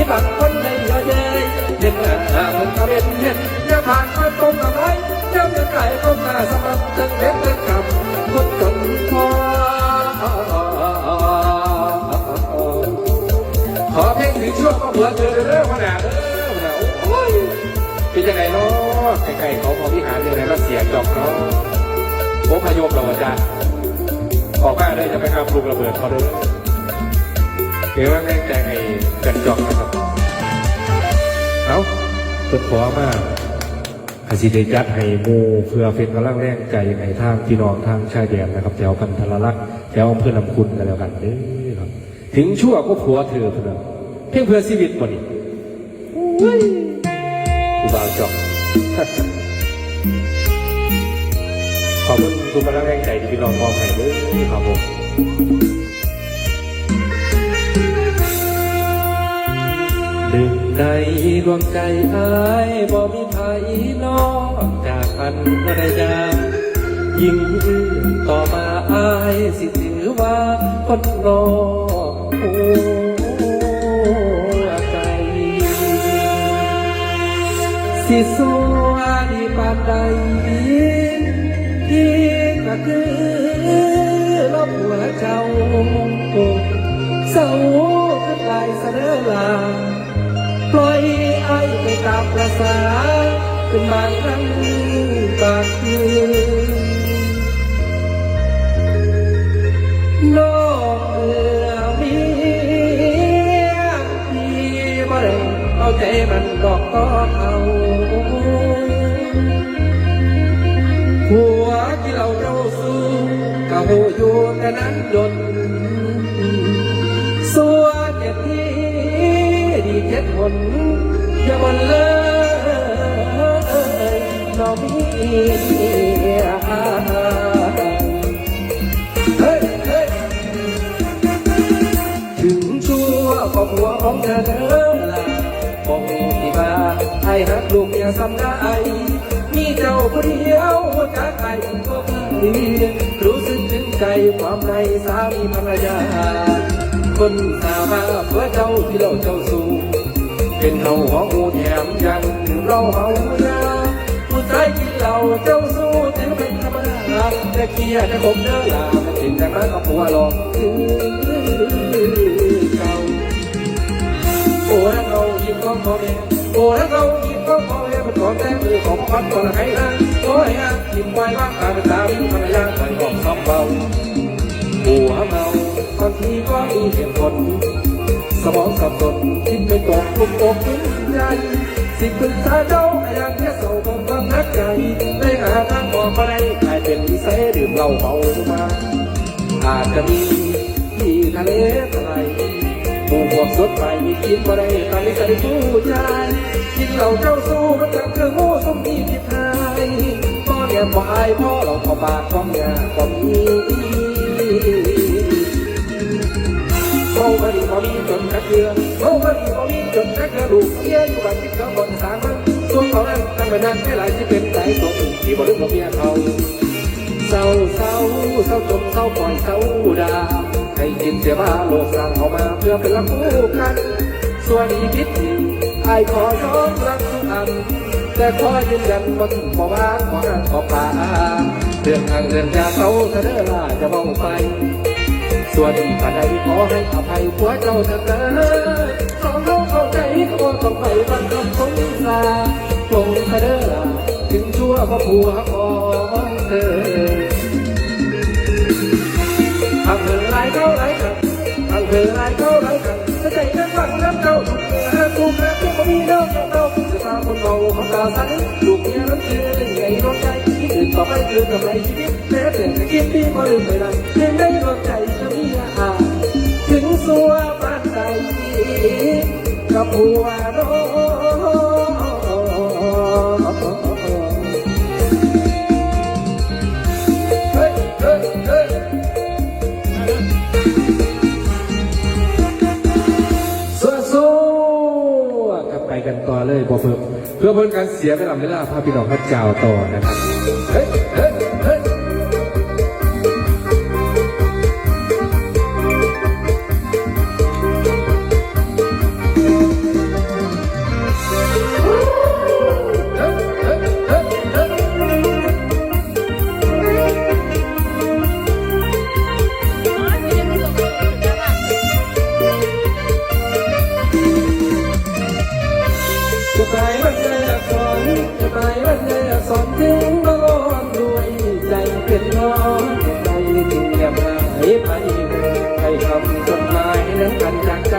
เห็นหน้าคนตะเวนเห็นอย่าผ่านมาตรงกับไว้ย้ำจะไก่ก็มาสมัครจังเล็กจังกำคนจนพอขอเพลงถึงช่วงก็เผื่อเธอเด้อมาหนาเด้อมาหนาโอ้ยเป็นยังไงเนาะไกลๆเขาพอวิหารยังไงแล้วเสียจอกเนาะโอ้พยมเราอาจารย์ออกมาเลยจะไปทำลูกระเบิดเขาด้อเดี๋ยวว่าแม่งใจให้ กันจอกนะครับเอาเปิดขอมาขสิเดยัดให้หมูเพื่อเป็นกำลังแรงใจในทางพี่น้องทางชายแดนนะครับ แถวกันทรลักษ์แถวอำเภอลำคุณกันแล้วกันเด้อครับ ถึงชั่วก็ผัวเธอเพื่อนเพียงเพื่อชีวิตบ่นี่อุบาจอกขอบคุณทุกกำลังแรงใจที่พี่น้องมองให้เด้อครับผม หนึ่งในดวงใจอายบ่มีไผนอกจากพันภรรยายิ่งต่อมาอายสิถือว่าคนรอหัวใจสิสัวดีปานใดที่ก็คือลบหัวเจ้าเศร้าขึ้นลายเสนอลา ปล่อยไอ้ไปตามประสาเป็นบางครั้งบางคืนนอกเมื่อมีที่บ่ได้เอาใจมันดอกต่อเขาหัวที่เราเจ้าสู้ก็หูอยู่แต่นั้นจน ดีเจ็ดคนอย่าบ่นเลยน้องมีเฮ้ยเฮ้ยถึงชั่วก็หัวของเธอเด้อล่ะคงที่มาให้หักลูกเมียสำได้มีเจ้าคนเดียวจากใครก็เคยรู้สึกถึงใจความในสามีภรรยาคนสามาเพื่อเจ้าที่เราเจ้าสู้ เป็นเขาหัวงูแถมยังถึงเราเฮายาผู้ชายกินเหล้าเจ้าสู้ถือเป็นธรรมดาแต่เคียแต่ผมเนื้อลาไม่เป็นแต่มากับผัวหรอกเก่าโอ้รักเรายิ้มของพ่อแม่โอ้รักเรายิ้มของพ่อแม่เป็นขอแต่มือของพัดคนละใครนะโอ้ยฮะยิ้มไว้ว่างตาเป็นตาเป็นภรรยาใส่บอกซ้ำเบาหัวเมาบางทีก็มีเหตุผล สมองสับสนคิดไม่ตกลุกอกลุกใจสิปรึกษาเจ้าอยากแค่เศร้าของความนักใจได้หาทางออกมาได้กลายเป็นนิสัยดื่มเหล้าเมามาอาจจะมีที่ทะเลทลายหมู่พวกสดใหม่กินบ่ได้ตามนิสัยผู้ชายกินเหล้าเจ้าสู้มันจังคืองูสมที่ผิดทายพ่อเนี่ยบ่อายพ่อเราข้าปากของยาก็มี ขาบริบริจนกระเทือนเขาบริบริจนกระเทือนลูกเมียอยู่บ้านที่เขาบนสามันส่วนเขานั้นตั้งแต่นั้นไม่หลายที่เป็นสายสมที่บริบริเมียเขาเศร้าเศร้าเศร้าจนเศร้าปล่อยเศร้าดาให้กินเสียว่าโลกสร้างเขามาเพื่อเป็นรักคู่กันส่วนอีพิษที่ไอ้ขอยอมรับทุกอันแต่ขอยืนยันว่าถึงบ่ว่าขอหันขอป่าเรื่องทางเรื่องยาเขาเสนอลาจะมองไป ส่วนอีกฝ่ายใดขอให้อภัยผัวเจ้าเถิดนะสองเขาเข้าใจก็ต้องไปบังคับสงสารปลงเสดอลาถึงชั่วก็ผัวของเธอทำเธอไรเขาไรกันทำเธอไรเขาไรกันจะใจกันฟังน้ำเจ้าถูกหาถูกหาที่เขามีเรื่องของเราจะตามคนเมาของตาใสลูกเมียนั้นคือใหญ่ร้องใจที่อื่นต่อไปคือกำไรชีวิตแม้แต่จะคิดที่ก็ลืมไปได้เพียงได้รวมใจ สัวบ้านใดกับหัวน้เฮ้ยเฮ้ยเฮ้ยสู้สู้กลับไปกันต่อเลยพอเพิ่มเพื่อเพิ่มการเสียเวลาเวลาพาพี่น้องพระเจ้าต่อนะครับเฮ้ย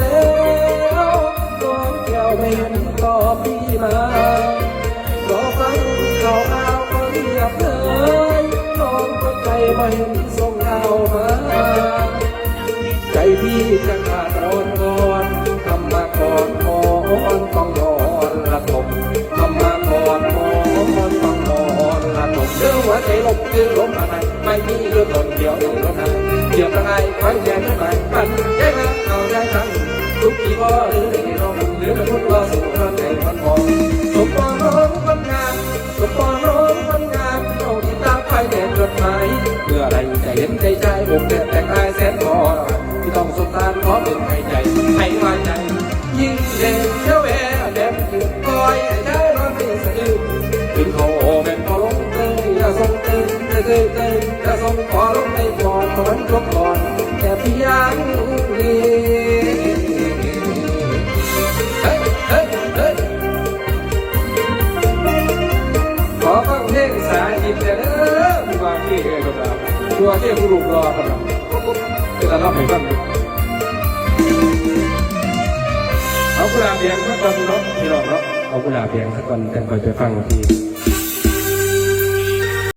แล้วดวงแก้วไม่เห็นตอพี่มารอฟังข่าวข่าวก็เรียบเลยน้องก็ใจไม่ส่งข่ามา ใจพี่จะขาดร้อนก่อนทำมาก่อนมอนต้องนอนละทมทำมาก่อนมอนต้องนอนละทมเรื่องหัวใจลมคือลมอะไรไม่มีเรื่องหล่นเดียวเดียวรเกี่ยวกับไอ้ควันแย่ ใจใจใจอกเด็ดแต่กายแสนทอที่ต้องสงสารขอเป็นให้ใจให้วาใจยิ่งเด่นเจ้าแหวนแดงถึงคอยให้ใจร้อนไม่สะอื้นถึงเขาเป็นพอลงเตยอย่าทรงเตยเตยเตยเตยอย่าส่งขอลงในฟอนขอมันจบก่อนแต่พี่ยังเรีเตัวเที่ผู้ลูกรอกันนะจะรับให้ฟังเอากุหลาบแดงสักก่อนเนาะพี่น้องเนาะเอากุหลาบแดงสักก่อนแต่ก่อนไปฟังที